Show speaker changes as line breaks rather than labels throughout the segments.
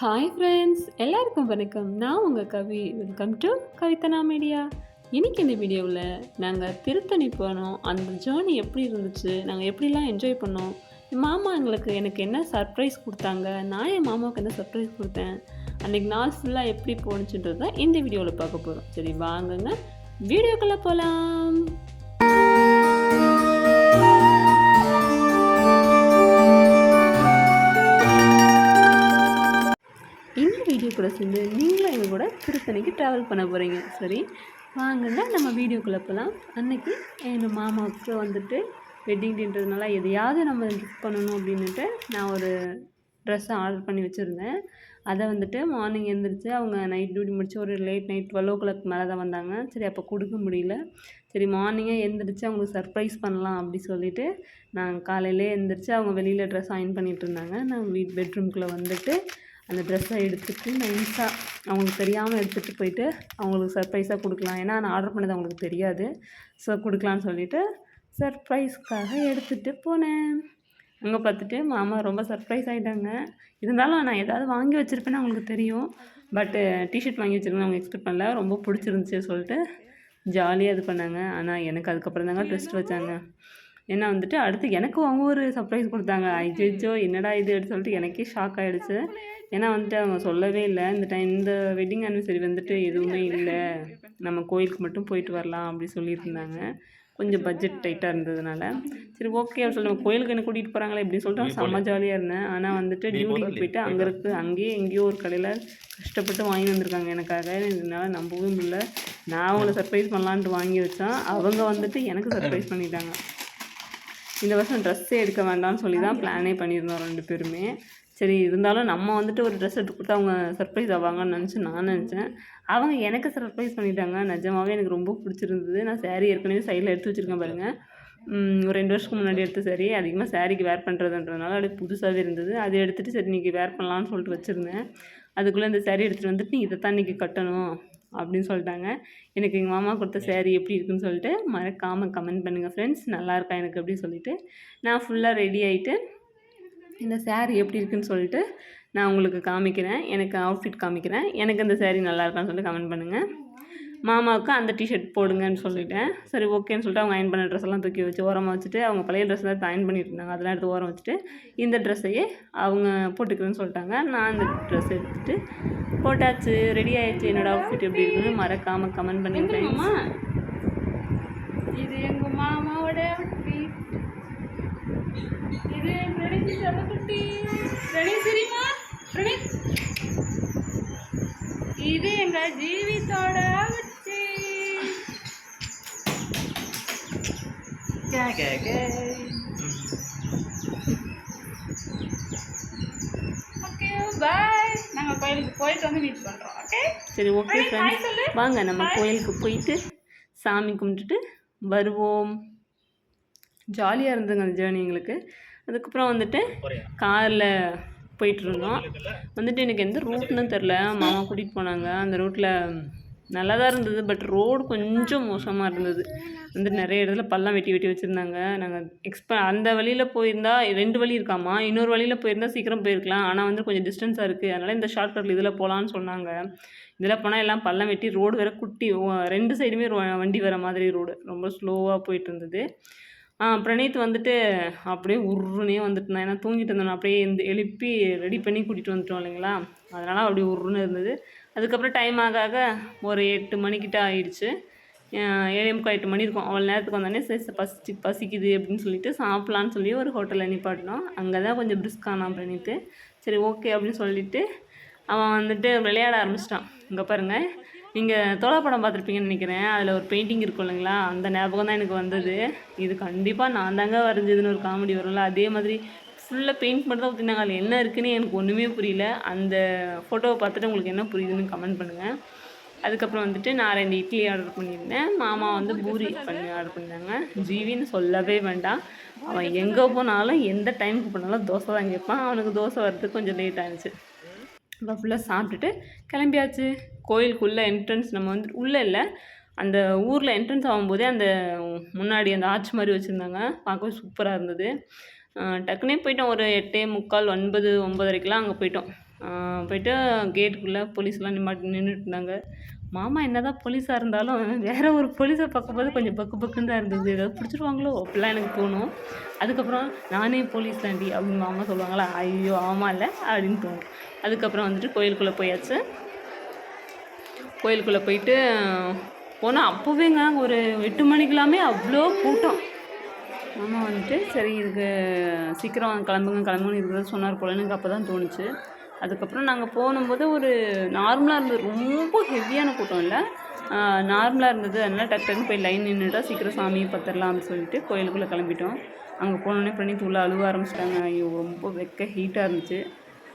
Hi friends எல்லாருக்கும் வணக்கம். நான் உங்கள் Kavi. Welcome to Kavithana media இன்னைக்கு இந்த வீடியோவில் நாங்கள் திருத்தணி போனோம். அந்த ஜேர்னி எப்படி இருந்துச்சு? நாங்கள் எப்படிலாம் என்ஜாய் பண்ணோம்? என் மாமா எங்களுக்கு எனக்கு என்ன சர்ப்ரைஸ் கொடுத்தாங்க? நான் என் மாமாவுக்கு என்ன சர்ப்ரைஸ் கொடுத்தேன்? அன்றைக்கி நாள் ஃபுல்லாக எப்படி போணுச்சுன்றது தான் இந்த வீடியோவில் பார்க்க போகிறோம் சரி வாங்குங்க. வீடியோக்குள்ளே போகலாம் கூட சேர்ந்து நீங்களும் எங்கள் கூட திருத்தணிக்கு ட்ராவல் பண்ண போகிறீங்க சரி வாங்கன்னா நம்ம வீடியோக்குள்ளே போகலாம் அன்னைக்கு எங்கள் மாமாவுக்கு வந்துட்டு வெட்டிங் டேன்றதுனால எதையாவது நம்ம கிஃப்ட் பண்ணணும் அப்படின்ட்டு நான் ஒரு ட்ரெஸ்ஸை ஆர்டர் பண்ணி வச்சுருந்தேன். அதை வந்துட்டு மார்னிங் எழுந்திரிச்சு அவங்க நைட் டியூட்டி முடிச்சு ஒரு late night twelve o'clock மேலே தான் வந்தாங்க. சரி அப்போ கொடுக்க முடியல. சரி மார்னிங்கே எழுந்திரிச்சு அவங்களுக்கு சர்ப்ரைஸ் பண்ணலாம் அப்படி சொல்லிவிட்டு நான் காலையிலே எழுந்திரிச்சு அவங்க வெளியில் ட்ரெஸ் அயன் பண்ணிகிட்டு இருந்தாங்க. நான் வீட் பெட்ரூம்குள்ளே வந்துட்டு அந்த ட்ரெஸ்ஸை எடுத்துகிட்டு நைஸாக அவங்களுக்கு தெரியாமல் எடுத்துகிட்டு போயிட்டு அவங்களுக்கு சர்ப்ரைஸாக கொடுக்கலாம். ஏன்னா நான் ஆர்டர் பண்ணது அவங்களுக்கு தெரியாது. ஸோ கொடுக்கலான்னு சொல்லிவிட்டு சர்ப்ரைஸ்க்காக எடுத்துகிட்டு போனேன். அங்கே பார்த்துட்டு மாமா ரொம்ப சர்ப்ரைஸ் ஆகிட்டாங்க இருந்தாலும் நான் ஏதாவது வாங்கி வச்சுருப்பேன்னு அவங்களுக்கு தெரியும். பட்டு டிஷர்ட் வாங்கி வச்சுருக்கேன் அவங்க எக்ஸ்பெக்ட் பண்ணல. ரொம்ப பிடிச்சிருந்துச்சி சொல்லிட்டு ஜாலியாக இது பண்ணாங்க. ஆனால் எனக்கு அதுக்கப்புறம் தாங்க ட்ரெஸ்ட் வச்சாங்க. ஏன்னா வந்துட்டு அடுத்து எனக்கு அவங்க ஒரு சர்ப்ரைஸ் கொடுத்தாங்க. ஐஜோ என்னடா இது அப்படின்னு சொல்லிட்டு எனக்கே ஷாக் ஆகிடுச்சு ஏன்னா வந்துட்டு அவங்க சொல்லவே இல்லை. இந்த டைம் இந்த வெட்டிங் ஆனிவர்சரி வந்துட்டு எதுவுமே இல்லை. நம்ம கோயிலுக்கு மட்டும் போயிட்டு வரலாம் அப்படி சொல்லியிருந்தாங்க. கொஞ்சம் பட்ஜெட் டைட்டாக இருந்ததுனால. சரி ஓகே அப்படின்னு சொல்லி நம்ம கோயிலுக்கு என்ன கூட்டிகிட்டு போகிறாங்களே இப்படி சொல்லிட்டு செம்ம ஜாலியாக இருந்தேன். ஆனால் வந்துட்டு டியூட்டிக்கு போயிட்டு அங்கே இருக்கு அங்கேயே எங்கேயோ ஒரு கடையில் கஷ்டப்பட்டு வாங்கி வந்திருக்காங்க எனக்காக. என்னால் நம்பவே முடியல. நான் அவங்கள சர்ப்ரைஸ் பண்ணலான்ட்டு வாங்கி வச்சேன். அவங்க வந்துட்டு எனக்கு சர்ப்ரைஸ் பண்ணிட்டாங்க. இந்த வருஷம் ட்ரெஸ்ஸே எடுக்க வேண்டாம்னு சொல்லி தான் பிளானே பண்ணியிருந்தோம் ரெண்டு பேருமே. சரி இருந்தாலும் நம்ம வந்துட்டு ஒரு ட்ரெஸ் எடுத்து கொடுத்து அவங்க சர்ப்ரைஸ் ஆவாங்கன்னு நினச்சி நான் நினச்சேன். அவங்க எனக்கு சர்ப்ரைஸ் பண்ணிட்டாங்க. நிஜமாவே எனக்கு ரொம்ப பிடிச்சிருந்தது. நான் saree ஏற்கனவே சைடில் எடுத்து வச்சுருக்கேன் பாருங்கள் ஒரு ரெண்டு வருஷத்துக்கு முன்னாடி எடுத்த saree. அதிகமாக சாரீக்கு வேர் பண்ணுறதுன்றதுனால அப்படியே புதுசாகவே இருந்தது. அதை எடுத்துகிட்டு சரி இன்றைக்கி வேர் பண்ணலான்னு சொல்லிட்டு வச்சுருந்தேன். அதுக்குள்ளே இந்த saree எடுத்துகிட்டு வந்துட்டு நீ இதை தான் இன்றைக்கி கட்டணும். அப்படின்னு சொல்லிட்டாங்க. எனக்கு எங்கள் மாமா கொடுத்த saree எப்படி இருக்குன்னு சொல்லிட்டு மறக்காமல் கமெண்ட் பண்ணுங்கள் ஃப்ரெண்ட்ஸ் நல்லா இருக்கா எனக்கு அப்படின்னு சொல்லிட்டு. நான் ஃபுல்லாக ரெடி ஆகிட்டு இந்த saree எப்படி இருக்குன்னு சொல்லிட்டு நான் உங்களுக்கு காமிக்கிறேன். எனக்கு அவுட்ஃபிட் காமிக்கிறேன். எனக்கு அந்த saree நல்லா இருக்கான்னு சொல்லிட்டு கமெண்ட் பண்ணுங்கள் மாமாவுக்கு அந்த டிஷர்ட் போடுங்கன்னு சொல்லிட்டேன். சரி ஓகேன்னு சொல்லிட்டு அவங்க அயன் பண்ண ட்ரெஸ் எல்லாம் தூக்கி வச்சு ஓரமாக வச்சுட்டு அவங்க பழைய ட்ரெஸ் தான் அயன் பண்ணிட்டு இருந்தாங்க அதெல்லாம் எடுத்து ஓரம் வச்சுட்டு இந்த ட்ரெஸ்ஸையே அவங்க போட்டுக்கிறேன்னு சொல்லிட்டாங்க. நான் இந்த ட்ரெஸ் எடுத்துட்டு போட்டாச்சு. ரெடி ஆயிடுச்சு. என்னோட அவுட்ஃபிட் எப்படி இருக்குன்னு மறக்காமல் கமெண்ட் பண்ணிக்கிறேன்
இது எங்க மாமாவோட. இது என் பிரணி செல்லக்குட்டி பிரணி தெரியுமா? பிரணி இது எங்க ஜீவித்தோட outfit. Okay, bye. நாங்க கோயிலுக்கு போயிட்டு வந்து மீட் பண்றோம் ஓகே
சரி ஓகே ஃப்ரெண்ட்ஸ். வாங்க நம்ம. கோயிலுக்கு போயிட்டு சாமி கும்பிட்டுட்டு வருவோம் ஜாலியாக இருந்ததுங்க அந்த ஜேர்னி எங்களுக்கு அதுக்கப்புறம் வந்துட்டு காரில் போயிட்டு இருந்தோம் வந்துட்டு எனக்கு எந்த ரூட்னு தெரில மாமா கூட்டிகிட்டு போனாங்க அந்த ரூட்டில் நல்லா தான் இருந்தது பட் ரோடு கொஞ்சம் மோசமாக இருந்தது. வந்து நிறைய இடத்துல பள்ளம் வெட்டி வெட்டி வச்சுருந்தாங்க. நாங்கள் எக்ஸ்ப அந்த வழியில் போயிருந்தா ரெண்டு வழி இருக்காமா? இன்னொரு வழியில் போயிருந்தால் சீக்கிரம் போயிருக்கலாம். ஆனால் வந்து கொஞ்சம் டிஸ்டன்ஸாக இருக்குது அதனால் இந்த ஷார்ட்கட்டில் இதில் போகலான்னு சொன்னாங்க. இதில் போனால் எல்லாம் பள்ளம் வெட்டி ரோடு வேற குட்டி ஓ- ரெண்டு சைடுமே வண்டி வர மாதிரி ரோடு ரொம்ப ஸ்லோவாக போயிட்டு இருந்தது. பிரணீத் வந்துட்டு அப்படியே உருன்னே வந்துட்டு நான் ஏன்னா தூங்கிட்டு இருந்தேன். அப்படியே இந்த எழுப்பி ரெடி பண்ணி கூட்டிகிட்டு வந்துட்டோம் இல்லைங்களா? அதனால் அப்படியே உருன்னு இருந்தது. அதுக்கப்புறம் டைம் ஆக ஆக ஒரு எட்டு மணிக்கிட்ட ஆயிடுச்சு. அஹ் ஏழே முக்கால் எட்டு மணி இருக்கும். அவ்வளோ நேரத்துக்கு வந்தோடனே சரி சரி, பசிச்சு பசிக்குது அப்படின்னு சொல்லிட்டு சாப்பிட்லான்னு சொல்லி ஒரு ஹோட்டலில் நிப்பாட்டினோம். அங்கே தான் கொஞ்சம் பிரிஸ்கானான் பண்ணிட்டு சரி ஓகே அப்படின்னு சொல்லிட்டு அவன் வந்துட்டு விளையாட ஆரம்பிச்சிட்டான். இங்கே பாருங்கள் நீங்கள் தோழா படம் பார்த்துருப்பீங்கன்னு நினைக்கிறேன். அதில் ஒரு பெயிண்டிங் இருக்கும் இல்லைங்களா? அந்த ஞாபகம் தான் எனக்கு வந்தது. இது கண்டிப்பாக நான் தாங்க வரைஞ்சதுன்னு ஒரு காமெடி வரும்ல. அதே மாதிரி ஃபுல்லாக பெயிண்ட் மட்டும் தான் ஊற்றினாங்க அதில் என்ன இருக்குன்னு எனக்கு ஒன்றுமே புரியல. அந்த ஃபோட்டோவை பார்த்துட்டு உங்களுக்கு என்ன புரியுதுன்னு கமெண்ட் பண்ணுங்கள் அதுக்கப்புறம் வந்துட்டு நான் ரெண்டு இட்லி ஆர்டர் பண்ணியிருந்தேன். மாமா வந்து பூரி பண்ணி ஆர்டர் பண்ணியிருந்தாங்க ஜீவின்னு சொல்லவே வேண்டாம். அவன் எங்கே போனாலும் எந்த டைமுக்கு போனாலும் தோசை தான் கேட்பான். அவனுக்கு தோசை வர்றதுக்கு கொஞ்சம் லேட் ஆயிடுச்சு. இப்போ ஃபுல்லாக சாப்பிட்டுட்டு கிளம்பியாச்சு. கோயிலுக்குள்ளே என்ட்ரன்ஸ் நம்ம வந்து உள்ளே இல்லை. அந்த ஊரில் என்ட்ரன்ஸ் ஆகும்போதே அந்த முன்னாடி அந்த ஆர்ச் மாதிரி வச்சுருந்தாங்க. பார்க்கவே சூப்பராக இருந்தது. டக்குனே போயிட்டோம். ஒரு எட்டே முக்கால் ஒன்பது ஒம்பதரைக்கெலாம் அங்கே போயிட்டோம். போயிட்டு கேட்டுக்குள்ளே போலீஸ்லாம் நிமாட்டி நின்றுட்டு இருந்தாங்க. மாமா என்னதான் போலீஸாக இருந்தாலும் வேறு ஒரு போலீஸை பார்க்கும்போது கொஞ்சம் பக்கு பக்குன்னு தான் இருந்தது. ஏதாவது பிடிச்சிருவாங்களோ? அப்படிலாம் எனக்கு தோணும். அதுக்கப்புறம் நானே போலீஸ் தாண்டி அப்படின்னு மாமா சொல்லுவாங்களா? ஐயோ ஆமாம் இல்லை அப்படின்னு தோணும். அதுக்கப்புறம் வந்துட்டு கோயிலுக்குள்ளே போயாச்சு. கோயிலுக்குள்ளே போயிட்டு போனால் அப்போவேங்க ஒரு எட்டு மணிக்கெல்லாமே அவ்வளோ கூட்டம். மாமா வந்துட்டு சரி இதுக்கு சீக்கிரம் கிளம்புங்க கிளம்புங்கன்னு இருக்கிறத சொன்னார் போல எனக்கு அப்போ தான் தோணுச்சு. அதுக்கப்புறம் நாங்கள் போகும்போது ஒரு நார்மலாக இருந்தது. ரொம்ப ஹெவியான கூட்டம் இல்லை. நார்மலாக இருந்தது. அதனால் டக்கு டக்குன்னு போய் லைன் நின்றுட்டா சீக்கிரம் சாமியை பத்திரலாம் அப்படின்னு சொல்லிட்டு கோயிலுக்குள்ளே கிளம்பிட்டோம். அங்கே போனோடனே பிரணீத் உள்ள அழுவ ஆரம்பிச்சிட்டாங்க. ஐயோ ரொம்ப வெக்க ஹீட்டாக இருந்துச்சு.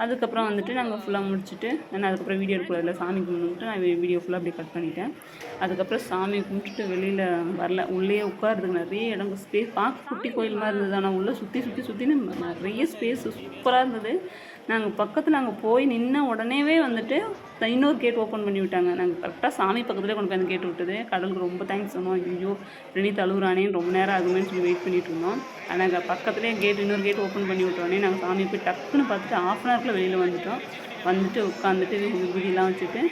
அதுக்கப்புறம் வந்துட்டு நாங்கள் ஃபுல்லாக முடிச்சுட்டு நான் அதுக்கப்புறம் வீடியோ எடுக்கூடாதுல சாமி கும்பிட்டு நான் வீடியோ ஃபுல்லாக அப்படியே கட் பண்ணிட்டேன். அதுக்கப்புறம் சாமி கும்பிட்டுட்டு வெளியில் வரல. உள்ளே உட்கார்றதுக்கு நிறைய இடம். ஸ்பேஸ் பார்க்க குட்டி கோயில் மாதிரி இருந்தது. ஆனால் உள்ளே சுற்றி சுற்றி சுற்றின்னு நிறைய ஸ்பேஸ் சூப்பராக இருந்தது. நாங்கள் பக்கத்தில் அங்கே போய் நின்ன உடனேவே வந்துட்டு இன்னொரு கேட் ஓப்பன் பண்ணி விட்டாங்க நாங்கள் கரெக்டாக சாமி பக்கத்துலேயே கொண்டு போய் அந்த கேட் விட்டது கடலுக்கு ரொம்ப தேங்க்ஸ் சொன்னோம் ஐயோ பிரணீத் அழுகுறானேன்னு ரொம்ப நேரம் ஆகுமேன்னு சொல்லி வெயிட் பண்ணிட்டு இருந்தோம் ஆனால் பக்கத்துலேயே கேட் இன்னொரு கேட் ஓப்பன் பண்ணி விட்டோடனே நாங்கள் சாமி போய் டக்குன்னு பார்த்துட்டு ஆஃப் அன் ஹவரில் வெளியில் வந்துட்டோம் வந்துட்டு உட்காந்துட்டு விபூதிலாம் வச்சுட்டு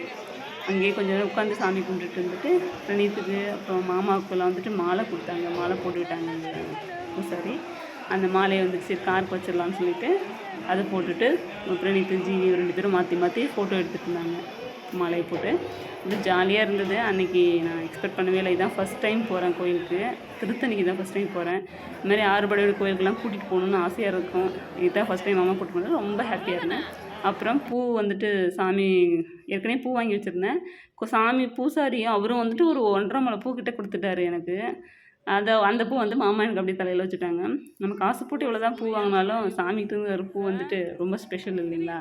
அங்கேயே கொஞ்சம் நேரம் உட்காந்து சாமி கும்பிட்டுட்டு இருந்துட்டு பிரணீத்துக்கு அப்புறம் மாமாவுக்குலாம் வந்துட்டு மாலை கொடுத்தாங்க மாலை போட்டு விட்டாங்க பூசாரி அந்த மாலையை வந்து சரி காருக்கு வச்சிடலான்னு சொல்லிட்டு அதை போட்டுட்டு பிரணீத்து ஜீவி ரெண்டு பேரும் மாற்றி மாற்றி ஃபோட்டோ எடுத்துகிட்டு இருந்தாங்க. மாலையை போட்டு. இது ஜாலியாக இருந்தது. அன்றைக்கி நான் எக்ஸ்பெக்ட் பண்ணவே இல்லை. இதான் ஃபஸ்ட் டைம் போகிறேன் கோயிலுக்கு. திருத்தணிக்கு தான் ஃபஸ்ட் டைம் போகிறேன் இந்த மாதிரி ஆறுபடையோட கோயிலுக்கெல்லாம் கூட்டிகிட்டு போகணுன்னு ஆசையாக இருக்கும். இதுதான் ஃபஸ்ட் டைம் மாமா கூட்டிட்டு போனது. ரொம்ப ஹாப்பியாக இருந்தேன். அப்புறம் பூ வந்துட்டு சாமி ஏற்கனவே பூ வாங்கி வச்சுருந்தேன். சாமி பூசாரியும் அவரும் வந்துட்டு ஒரு ஒன்றரை மலை பூ கொடுத்துட்டாரு எனக்கு. அதை அந்த பூ வந்து மாமா எனக்கு அப்படியே தலையில் வச்சுட்டாங்க. நம்ம காசு போட்டு இவ்வளோ தான் பூ வாங்கினாலும் சாமிக்கு ஒரு பூ வந்துட்டு ரொம்ப ஸ்பெஷல் இல்லைங்களா?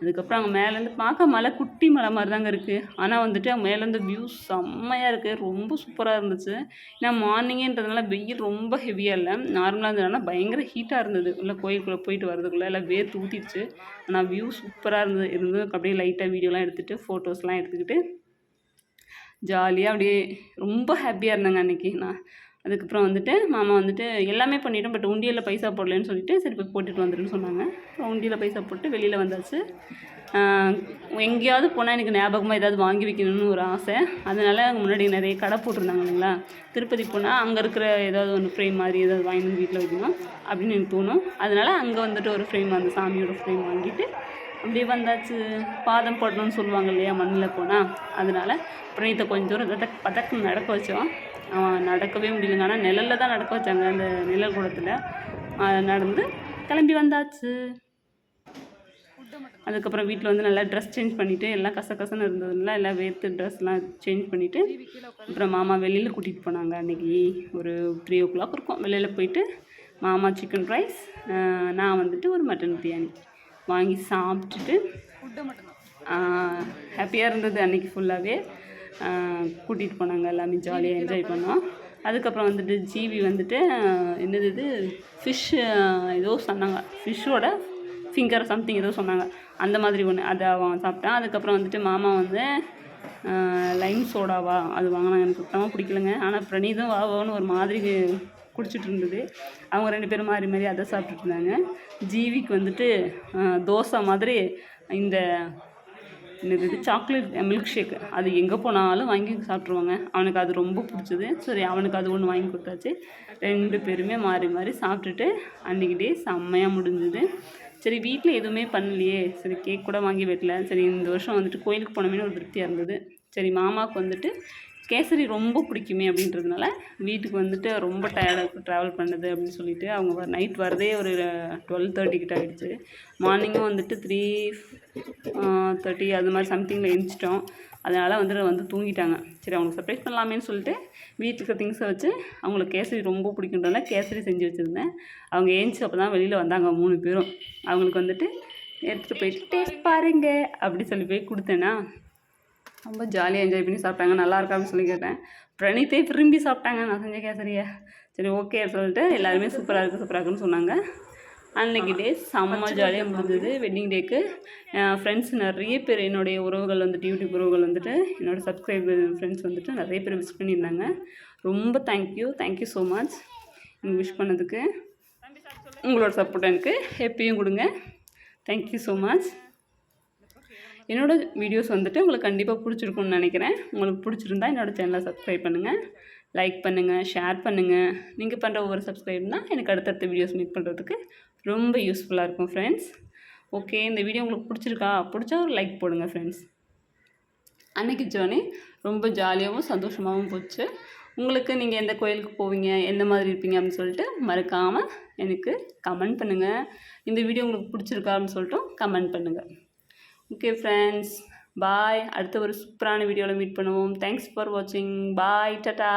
அதுக்கப்புறம் அங்கே மேலேருந்து பார்க்க மலை குட்டி மலை மாதிரி தாங்க இருக்குது ஆனால் வந்துட்டு அங்கே மேலேருந்து வியூ செம்மையாக இருக்குது ரொம்ப சூப்பராக இருந்துச்சு. ஏன்னா மார்னிங்கேன்றதுனால வெயில் ரொம்ப ஹெவியாக இல்லை. நார்மலாக இருந்ததுனால பயங்கர ஹீட்டாக இருந்தது. இல்லை கோயிலுக்குள்ளே போயிட்டு வரதுக்குள்ளே எல்லாம் வேர்த்து ஊற்றிடுச்சு ஆனால் வியூ சூப்பராக இருந்தது. இருந்து அப்படியே லைட்டாக வீடியோலாம் எடுத்துகிட்டு ஃபோட்டோஸ்லாம் எடுத்துக்கிட்டு ஜாலியாக அப்படியே ரொம்ப ஹாப்பியாக இருந்தேங்க அன்றைக்கி நான் அதுக்கப்புறம் வந்துட்டு மாமா வந்துட்டு எல்லாமே பண்ணிட்டோம் பட் உண்டியில் பைசா போடலன்னு சொல்லிட்டு சரி போய் போட்டுட்டு வந்துடுன்னு சொன்னாங்க. அப்புறம் உண்டியில் பைசா போட்டு வெளியில் வந்தாச்சு. எங்கேயாவது போனால் எனக்கு ஞாபகமாக ஏதாவது வாங்கி வைக்கணும்னு ஒரு ஆசை. அதனால் அங்கே முன்னாடி நிறைய கடை போட்டிருந்தாங்க இல்லைங்களா? திருப்பதி போனால் அங்கே இருக்கிற ஏதாவது ஒன்று ஃப்ரேம் மாதிரி ஏதாவது வாங்கி வீட்டில் வைக்கணும் அப்படின்னு எனக்கு தோணும். அதனால் அங்கே வந்துட்டு ஒரு ஃப்ரேம் அந்த சாமியோட ஃப்ரேம் வாங்கிட்டு அப்படியே வந்தாச்சு. பாதம் போடணும்னு சொல்லுவாங்க இல்லையா மண்ணில் போனால் அதனால பிரணீத்தை கொஞ்சம் தூரம் பதக் நடக்க வச்சோம். அவன் நடக்கவே முடியலங்க. ஆனால் நிழலில் தான் நடக்க வச்சாங்க. அந்த நிழல் கூடத்தில் நடந்து கிளம்பி வந்தாச்சு. அதுக்கப்புறம் வீட்டில் வந்து நல்லா ட்ரெஸ் சேஞ்ச் பண்ணிவிட்டு எல்லாம் கசகசன்னு இருந்ததுனால எல்லாம் வேர்த்து ட்ரெஸ்லாம் சேஞ்ச் பண்ணிவிட்டு அப்புறம் மாமா வெளியில் கூட்டிகிட்டு போனாங்க. அன்றைக்கி ஒரு த்ரீ ஓ கிளாக் இருக்கும். வெளியில் போயிட்டு மாமா சிக்கன் ரைஸ் நான் வந்துட்டு ஒரு மட்டன் பிரியாணி வாங்கி சாப்பிட்டுட்டு ஹாப்பியாக இருந்தது அன்றைக்கி ஃபுல்லாகவே கூட்டிகிட்டு போனாங்க எல்லாமே ஜாலியாக என்ஜாய் பண்ணோம். அதுக்கப்புறம் வந்துட்டு ஜீவி வந்துட்டு என்னது இது? ஃபிஷ்ஷு ஏதோ சொன்னாங்க. ஃபிஷ்ஷோட ஃபிங்கர் சம்திங் ஏதோ சொன்னாங்க. அந்த மாதிரி ஒன்று அதை அவன் சாப்பிட்டான். அதுக்கப்புறம் வந்துட்டு மாமா வந்து லைம் சோடாவா அது வாங்கினாங்க. எனக்கு சுத்தமாக பிடிக்கலங்க. ஆனால் பிரணீதும் வாவான்னு ஒரு மாதிரி குடிச்சிட்டு இருந்தது. அவங்க ரெண்டு பேரும் மாறி மாறி அதை சாப்பிட்டுட்டு இருந்தாங்க. ஜீவிக்கு வந்துட்டு தோசை மாதிரி இந்த இது சாக்லேட் மில்க் ஷேக் அது எங்கே போனாலும் வாங்கி சாப்பிட்ருவாங்க அவனுக்கு அது ரொம்ப பிடிச்சது. சரி அவனுக்கு அது ஒன்று வாங்கி கொடுத்தாச்சு. ரெண்டு பேருமே மாறி மாறி சாப்பிட்டுட்டு அன்றைக்கி டே செம்மையாக முடிஞ்சுது. சரி வீட்டில் எதுவுமே பண்ணலையே. சரி கேக் கூட வாங்கி வெட்டல சரி இந்த வருஷம் வந்துட்டு கோயிலுக்கு போனோமேனு ஒரு திருப்தியாக இருந்தது. சரி மாமாவுக்கு வந்துட்டு கேசரி ரொம்ப பிடிக்குமே அப்படின்றதுனால வீட்டுக்கு வந்துட்டு ரொம்ப டயர்டாக ட்ராவல் பண்ணுது அப்படின்னு சொல்லிட்டு அவங்க நைட் வரதே ஒரு டுவெல் தேர்ட்டி கிட்ட ஆகிடுச்சு மார்னிங்கும் வந்துட்டு த்ரீ தேர்ட்டி அது மாதிரி சம்திங்கில் எழுந்திச்சிட்டோம் அதனால் வந்துட்டு வந்து தூங்கிட்டாங்க. சரி அவங்களுக்கு சர்ப்ரைஸ் பண்ணலாமேன்னு சொல்லிட்டு வீட்டுக்கு திங்ஸை வச்சு அவங்களுக்கு கேசரி ரொம்ப பிடிக்குன்றதுனால கேசரி செஞ்சு வச்சுருந்தேன். அவங்க ஏஞ்சி அப்போ தான் வெளியில் வந்தாங்க மூணு பேரும். அவங்களுக்கு வந்துட்டு எடுத்துகிட்டு போயிட்டு டேஸ்ட் பாருங்க அப்படி சொல்லி போய் கொடுத்தேன்னா ரொம்ப ஜாலியாக என்ஜாய் பண்ணி சாப்பிட்டாங்க. நல்லா இருக்கா சொல்லி கேட்டேன். பிரணீத்தே விரும்பி சாப்பிட்டாங்க. நான் செஞ்ச கேசரியை. சரி ஓகே சொல்லிட்டு எல்லாருமே சூப்பராக இருக்குது சூப்பராக இருக்குன்னு சொன்னாங்க. அன்னைக்கு டே செம்ம ஜாலியாக முடிஞ்சது. வெட்டிங் டேக்கு ஃப்ரெண்ட்ஸ் நிறைய பேர் என்னுடைய உறவுகள் வந்துட்டு யூடியூப் உறவுகள் வந்துட்டு என்னோடய சப்ஸ்கிரைபர் ஃப்ரெண்ட்ஸ் வந்துட்டு நிறைய பேர் விஷ் பண்ணியிருந்தாங்க. ரொம்ப thank you thank you so much நீங்கள் விஷ் பண்ணதுக்கு. உங்களோட சப்போர்ட் எனக்கு. எப்பயும் கொடுங்க. தேங்க்யூ ஸோ மச் என்னோடய வீடியோஸ் வந்துட்டு உங்களுக்கு கண்டிப்பாக பிடிச்சிருக்கும்னு நினைக்கிறேன். உங்களுக்கு பிடிச்சிருந்தா என்னோடய சேனலை சப்ஸ்கிரைப் பண்ணுங்கள் லைக் பண்ணுங்கள் ஷேர் பண்ணுங்கள் நீங்கள் பண்ணுற ஒவ்வொரு சப்ஸ்கிரைப் தான் எனக்கு அடுத்தடுத்த வீடியோஸ் மேக் பண்ணுறதுக்கு ரொம்ப யூஸ்ஃபுல்லாக இருக்கும் ஃப்ரெண்ட்ஸ் ஓகே இந்த வீடியோ உங்களுக்கு பிடிச்சிருக்கா? பிடிச்சா ஒரு லைக் போடுங்க ஃப்ரெண்ட்ஸ் அன்னைக்கு ஜேர்னி ரொம்ப ஜாலியாகவும் சந்தோஷமாகவும் போச்சு. உங்களுக்கு நீங்கள் எந்த கோயிலுக்கு போவீங்க எந்த மாதிரி இருப்பீங்க அப்படின்னு சொல்லிட்டு மறக்காமல் எனக்கு கமெண்ட் பண்ணுங்கள் இந்த வீடியோ உங்களுக்கு பிடிச்சிருக்கா அப்படின்னு சொல்லிட்டு கமெண்ட் பண்ணுங்கள் ஓகே ஃப்ரெண்ட்ஸ் பாய் அடுத்த ஒரு சூப்பரான வீடியோவில் மீட் பண்ணுவோம். தேங்க்ஸ் ஃபார் வாட்சிங் பாய் டட்டா